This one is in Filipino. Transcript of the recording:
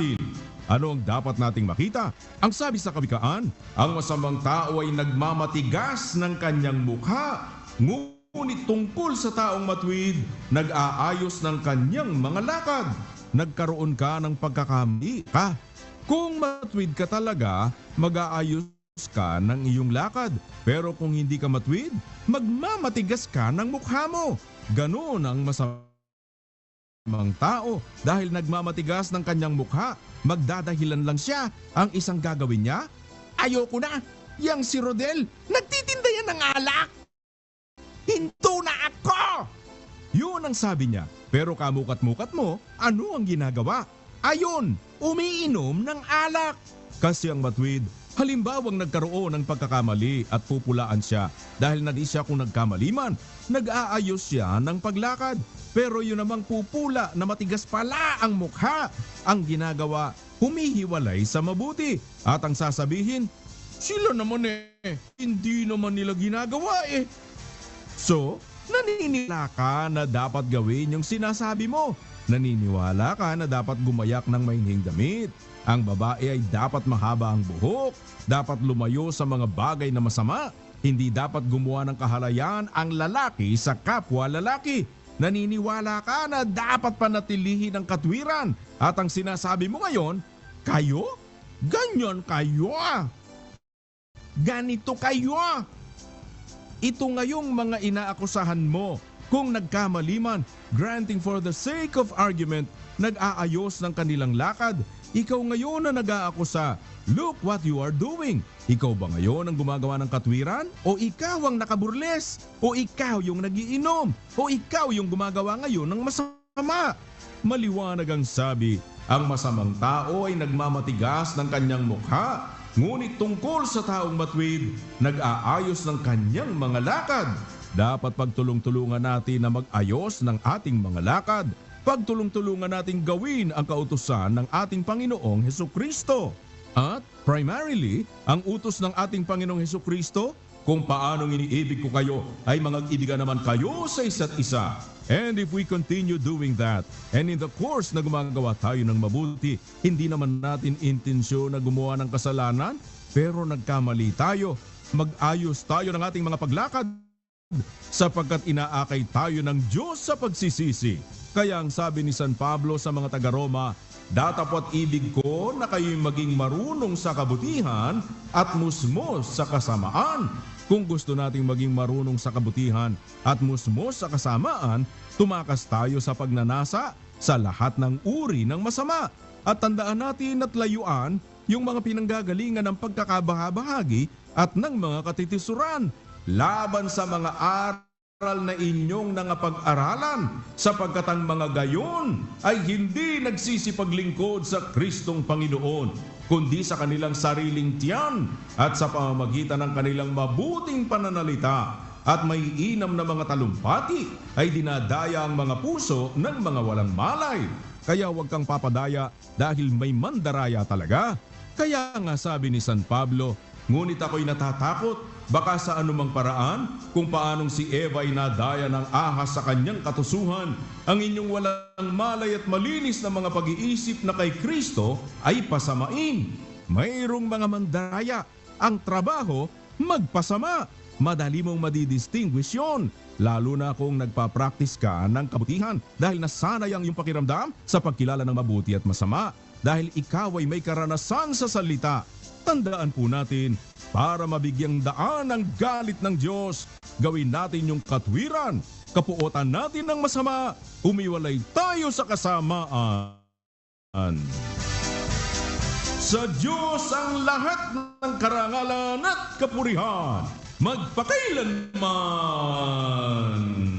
natin. Ano ang dapat nating makita? Ang sabi sa kawikaan, ang masamang tao ay nagmamatigas ng kanyang mukha. Ngunit tungkol sa taong matwid, nag-aayos ng kanyang mga lakad. Nagkaroon ka ng pagkakamali ka. Kung matwid ka talaga, mag-aayos ka ng iyong lakad. Pero kung hindi ka matwid, magmamatigas ka ng mukha mo. Ganon ang masamang tao dahil nagmamatigas ng kanyang mukha. Magdadahilan lang siya. Ang isang gagawin niya, ayoko na. Yang si Rodel, nagtitinda yan ng alak. Hinto na ako! Yun ang sabi niya. Pero kamukat-mukat mo, ano ang ginagawa? Ayon, umiinom ng alak. Kasi ang matwid, halimbawang nagkaroon ng pagkakamali at pupulaan siya dahil na di siya kung nagkamali man, nag-aayos siya ng paglakad. Pero yun namang pupula na matigas pala ang mukha. Ang ginagawa, humihiwalay sa mabuti. At ang sasabihin, sila naman eh, hindi naman nila ginagawa eh. So, naniniwala ka na dapat gawin yung sinasabi mo. Naniniwala ka na dapat gumayak ng mahinhing damit. Ang babae ay dapat mahaba ang buhok. Dapat lumayo sa mga bagay na masama. Hindi dapat gumawa ng kahalayan ang lalaki sa kapwa lalaki. Naniniwala ka na dapat panatilihin ang katwiran. At ang sinasabi mo ngayon, kayo? Ganyan kayo ah! Ganito kayo ah! Ito ngayong mga inaakusahan mo. Kung nagkamali man, granting for the sake of argument, nag-aayos ng kanilang lakad. Ikaw ngayon na nag-aakusa. Look what you are doing. Ikaw ba ngayon ang gumagawa ng katwiran? O ikaw ang nakaburles? O ikaw yung nagiinom? O ikaw yung gumagawa ngayon ng masama? Maliwanag ang sabi, ang masamang tao ay nagmamatigas ng kanyang mukha. Ngunit tungkol sa taong matwid, nag-aayos ng kanyang mga lakad. Dapat pagtulong-tulungan natin na mag-ayos ng ating mga lakad. Pagtulong-tulungan natin gawin ang kautusan ng ating Panginoong Heso Kristo. At primarily, ang utos ng ating Panginoong Heso Kristo, kung paanong iniibig ko kayo, ay mga naman kayo sa isa't isa. And if we continue doing that, and in the course na gumagawa tayo ng mabuti, hindi naman natin intensyon na gumawa ng kasalanan, pero nagkamali tayo. Mag-ayos tayo ng ating mga paglakad sapagkat inaakay tayo ng Diyos sa pagsisisi. Kaya ang sabi ni San Pablo sa mga taga-Roma, Datapot ibig ko na kayo'y maging marunong sa kabutihan at musmos sa kasamaan. Kung gusto nating maging marunong sa kabutihan at musmos sa kasamaan, tumakas tayo sa pagnanasa sa lahat ng uri ng masama. At tandaan natin at layuan yung mga pinanggagalingan ng pagkakabahabahagi at ng mga katitisuran laban sa mga aral na inyong nangapag-aralan sapagkat ang mga gayon ay hindi nagsisipaglingkod sa Kristong Panginoon kundi sa kanilang sariling tiyan at sa pamamagitan ng kanilang mabuting pananalita at may inam na mga talumpati ay dinadaya ang mga puso ng mga walang malay. Kaya huwag kang papadaya dahil may mandaraya talaga. Kaya nga sabi ni San Pablo, ngunit ako'y natatakot baka sa anumang paraan kung paanong si Eva ay nadaya ng ahas sa kanyang katusuhan, ang inyong walang malay at malinis na mga pag-iisip na kay Kristo ay pasamain. Mayroong mga mandaya, ang trabaho magpasama. Madali mong madidistinguish yon. Lalo na kung nagpa-practice ka ng kabutihan dahil nasanay ang iyong pakiramdam sa pagkilala ng mabuti at masama. Dahil ikaw ay may karanasan sa salita Tandaan po natin, para mabigyang daan ang galit ng Diyos, gawin natin yung katwiran, kapuotan natin ng masama, umiwalay tayo sa kasamaan. Sa Diyos ang lahat ng karangalan at kapurihan, magpakailanman.